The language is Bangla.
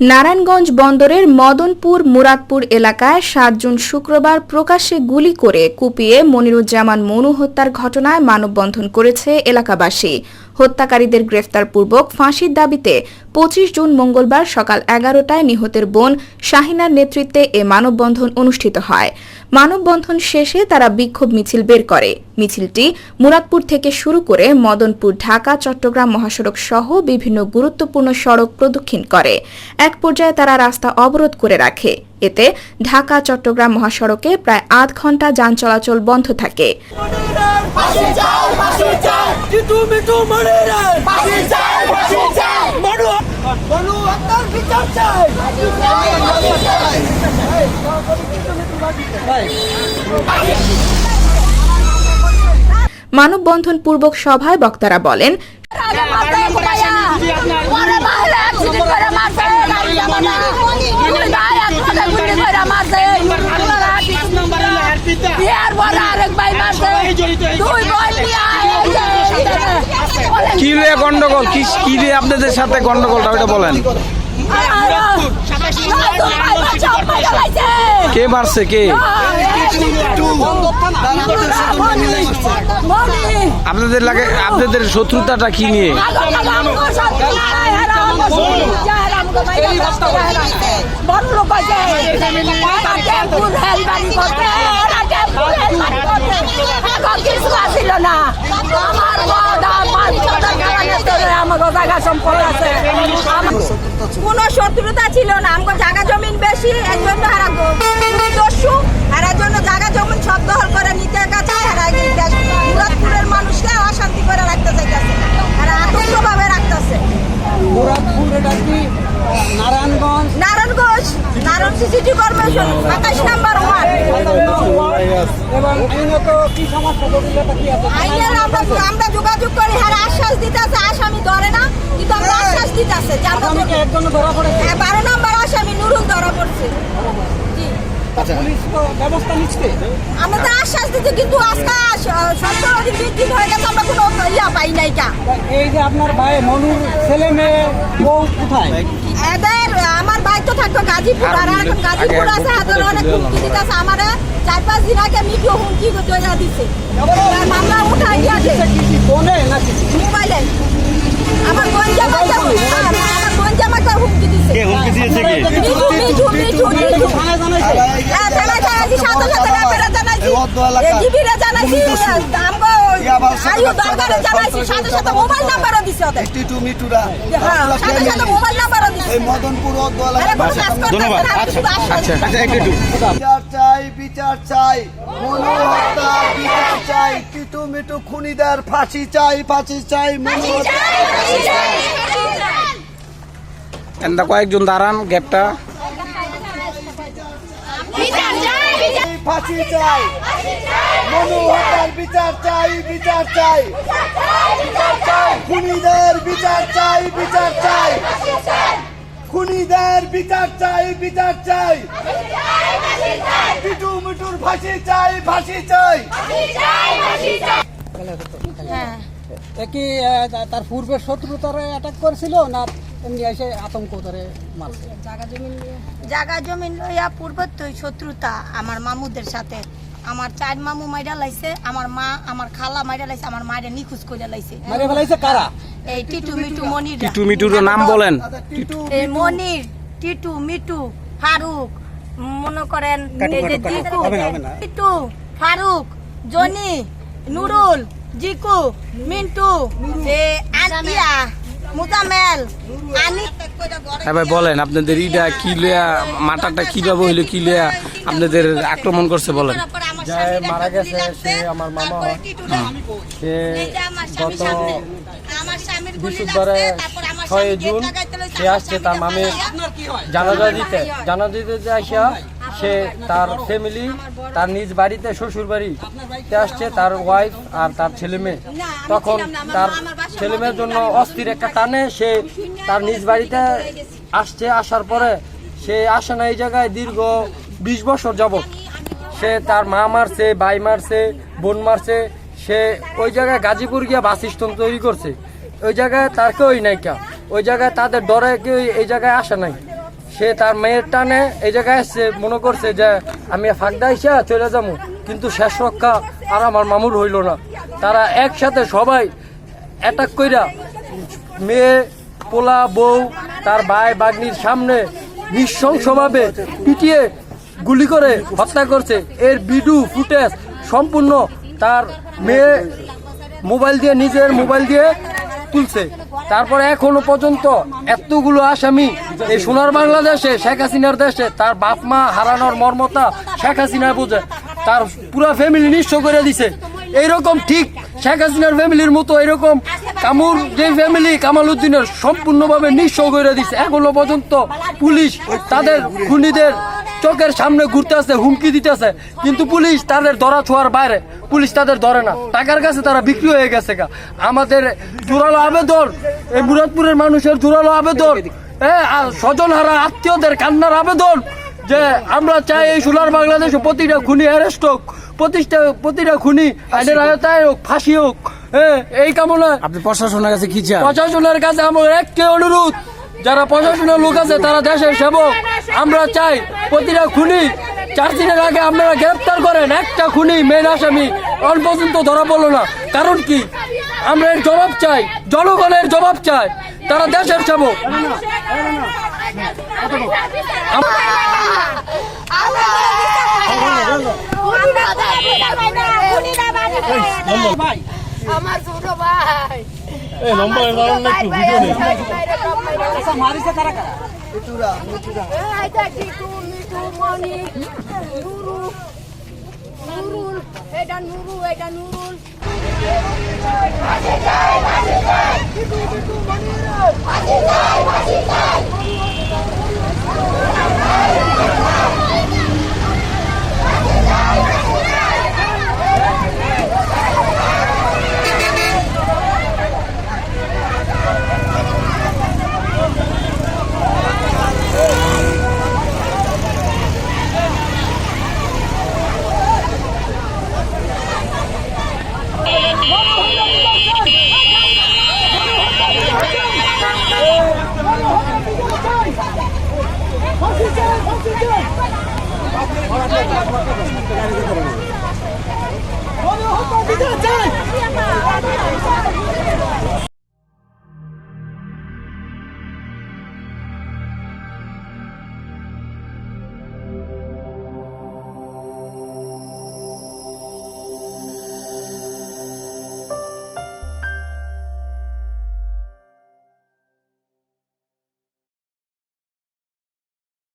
নারায়ণগঞ্জ বন্দরের মদনপুর মুরাদপুর এলাকায় সাত জুন শুক্রবার প্রকাশ্যে গুলি করে কুপিয়ে মনিরুজ্জামান মনু হত্যার ঘটনায় মানববন্ধন করেছে এলাকাবাসী। হত্যাকারীদের গ্রেফতারপূর্বক ফাঁসির দাবিতে পঁচিশ জুন মঙ্গলবার সকাল এগারোটায় নিহতের বোন শাহিনার নেতৃত্বে এ মানববন্ধন অনুষ্ঠিত হয়। মানববন্ধন শেষে তারা বিক্ষোভ মিছিল বের করে। মিছিলটি মুরাদপুর থেকে শুরু করে মদনপুর, ঢাকা, চট্টগ্রাম মহাসড়ক সহ বিভিন্ন গুরুত্বপূর্ণ সড়ক প্রদক্ষিণ করে। এক পর্যায়ে তারা রাস্তা অবরোধ করে রাখে। এতে ঢাকা, চট্টগ্রাম মহাসড়কে প্রায় আধ ঘণ্টা যান চলাচল বন্ধ থাকে। মিঠু মিঠু মরে রে ফাঁসি চাই ফাঁসি চাই মনু হত্যার বিচার চাই মানববন্ধন পূর্বক সভায় বক্তারা বলেন কি রে গন্ডগোল? কি কি আপনাদের সাথে গন্ডগোলটা ওটা বলেন। কে মারছে, কে? আপনাদের লাগে আপনাদের শত্রুতাটা কি নিয়ে? কোন শত্রুতা ছিল না আমার জায়গা জমিন বেশি এর জন্য দস্যু হারার জন্য জায়গা জমিন সব দখল করে নিতে গেছে মানুষকে অশান্তি করে রাখতে চাইতেছে। হারা আতঙ্ক ভাবে রাখতেছে। মুরাদপুর এটা কি নারায়ণগঞ্জ? নারায়ণগঞ্জ নারায়ণ সিটি কর্পোরেশন আঠাশ নাম্বার ওয়ান এবং আইনত কি সমস্যা জটিলতা কি আছে? আইনের আমরা আমরা যোগাযোগ করি হ্যাঁ আশ্বাস দিতেছে আসামি ধরে না কিন্তু আমরা আশ্বাস দিতে আছে আসামিকে একজন ধরা পড়েছে? হ্যাঁ, বারো নাম্বার আসামি নুরুল ধরা পড়ছে। পুলিশ ব্যবস্থা নিচ্ছে। আমরা তো আশ্বাস দিচ্ছি কিন্তু আজকে সত্তর হয়ে গেছে আমরা কোনো ইয়া পাই নাই কা। এই যে আপনার ভাই মনুর ছেলে মেয়ে বউ কোথায়? এদের আমার ভাই তো থাকতো গাজীপুর আর এখন গাজীপুর আছে হাতের অনেক হুমকি দিতেছে আমার। চার পাঁচ দিন আগে মিটিও হুমকি দিছে। মামলা উঠাই দিয়েছে কি কি ফোনে নাকি? মোবাইলে। আমার বোন আমার বোন জামাইকে হুমকি দিছে। কে হুমকি দিয়েছে কে মিঠু মিঠু মিঠু মিঠু থানায় জানাইছে হ্যাঁ, জানাই জানাইছি সাথে সাথে র্যাপেরে জানাইছি জানাইছি আমগো আয়ু দরকারে জানাইছি সাথে সাথে মোবাইল নাম্বারও দিছে ওদের। টিটু মিটুরা হ্যাঁ সাথে সাথে মোবাইল নাম্বারও দিছে। এই মদনপুর অদোয়ালা আরে কোনো কাজ করতেছে ধন্যবাদ। না, আমি শুধু আশ্বাস দিচ্ছি। আচ্ছা একটু একটু বিচার চাই বিচার চাই। মনু হত্যা বিচার চাই। টিটু মিটু খুনিদের ফাঁসি চাই ফাঁসি চাই মনু হত্যা এন্দা কয়েকজন দাঁড়ান গ্যাপটা ফাঁসি চাই। মনু হত্যার বিচার চাই বিচার চাই। খুনিদের বিচার চাই বিচার চাই। খুনিদের বিচার চাই বিচার চাই। টিটু মিটুর ফাঁসি চাই ফাঁসি চাই। এ কি তার পূর্বে শত্রুতারে অ্যাটাক করেছিল না এমনি এসে আতঙ্ক ধরে মারছে। জায়গা জমিন লইয়া পূর্বত তো শত্রুতা আমার মামুদের সাথে। আমার চার মামু মাইরা লাইছে আমার মা আমার খালা মাইরা লাইছে আমার মায়ের নিখোঁজ করে লাইছে। মারে ফেলাইছে কারা? এই টিটু মিটু মনির। টিটু মিটুর নাম বলেন। এই মনির টিটু মিটু ফারুক মনে করেন টিটু ফারুক জনি নুরুল জিকু মিন্টু এ আনিয়া মুজামেল আনি হ্যাঁ ভাই বলেন আপনাদের ইটা কি লিয়া মাটাটা কীভাবে হইল কি লিয়া আপনাদের আক্রমণ করছে বলেন। মারা গেছে সে আমার মামা। হয় সে গত বৃহস্পতিবারে ছয় জুন সে আসছে তার মামির জানাজা দিতে জানাজা দিতে আসিয়া সে তার ফ্যামিলি তার নিজ বাড়িতে শ্বশুর বাড়িতে আসছে, তার ওয়াইফ আর তার ছেলে মেয়ে। তখন তার ছেলে মেয়ের জন্য অস্থির একটা টানে, সে তার নিজ বাড়িতে আসছে, আসার পরে সে আসে না এই জায়গায় দীর্ঘ বিশ বছর যাবত সে তার মা মারছে, ভাই মারছে, বোন মারছে, সে ওই জায়গায় গাজীপুর গিয়া বাস স্ট্যান্ড তৈরি করছে। ওই জায়গায় তার কেউই নাই কা। ওই জায়গায় তাদের ডরে কেউ এই জায়গায় আসে নাই। সে তার মেয়ের টানে এই জায়গায় এসছে, মনে করছে যে আমি ফাঁকদা এসে চলে যাব, কিন্তু শেষ রক্ষা আর আমার মামুর হইল না। তারা একসাথে সবাই অ্যাটাক কইরা মেয়ে, পোলা, বউ, তার ভাই বাগনির সামনে নৃশংসভাবে পিটিয়ে গুলি করে হত্যা করছে। এর ভিডিও, ফুটেজ সম্পূর্ণ তার মেয়ে মোবাইল দিয়ে, নিজের মোবাইল দিয়ে তুলছে। তারপরে এখনও পর্যন্ত এতগুলো আসামি এই সোনার বাংলাদেশে, শেখ হাসিনার দেশে, তার বাপ মা হারানোর মর্মতা শেখ হাসিনা বোঝে, তার পুরা ফ্যামিলি নিঃস্ব করে দিছে। এইরকম ঠিক শেখ হাসিনার ফ্যামিলির মতো এরকম কামুর যে ফ্যামিলি কামাল উদ্দিনের সম্পূর্ণভাবে নিঃস্ব করে দিছে। এখনও পর্যন্ত পুলিশ, তাদের খুনিদের চোখের সামনে ঘুরতে আছে হুমকি দিতেছে কিন্তু পুলিশ তাদের ধরা ছোঁয়ার বাইরে পুলিশ তাদের ধরে না। টাকার কাছে তারা বিক্রি হয়ে গেছে গা। আমাদের জোরালো আবেদন এই মুরাদপুরের মানুষের জোরালো আবেদন হ্যাঁ স্বজন হারা আত্মীয়দের কান্নার আবেদন যে আমরা চাই এই সোনার বাংলাদেশে প্রতিটা খুনি অ্যারেস্ট হোক প্রতিটা প্রতিটা খুনি আইনের আয়তায় হোক ফাঁসি হোক হ্যাঁ এই কামনা আপনি প্রশাসনের কাছে কি চান? প্রশাসনের কাছে আমার একটি অনুরোধ যারা প্রশাসনের লোক আছে, তারা দেশের সেবক। আমরা চাই প্রতিটা খুনি, চার দিনের আগে আপনারা গ্রেপ্তার করেন। একটা খুনি মেন আসামি অন পর্যন্ত ধরা পড়ল না। কারণ কি? আমরা এর জবাব চাই, জনগণের জবাব চাই। তারা দেশের সেবক। আমার ছোট ভাই। এই নম্বর কারণ না একটু ভিডিও নেই আচ্ছা মারিছে কারা কারা? মিঠুরা মিঠুরা। এটা টিটু মিটু মনি নুরু নুরুল এটা নুরু এটা নুরুল। চাই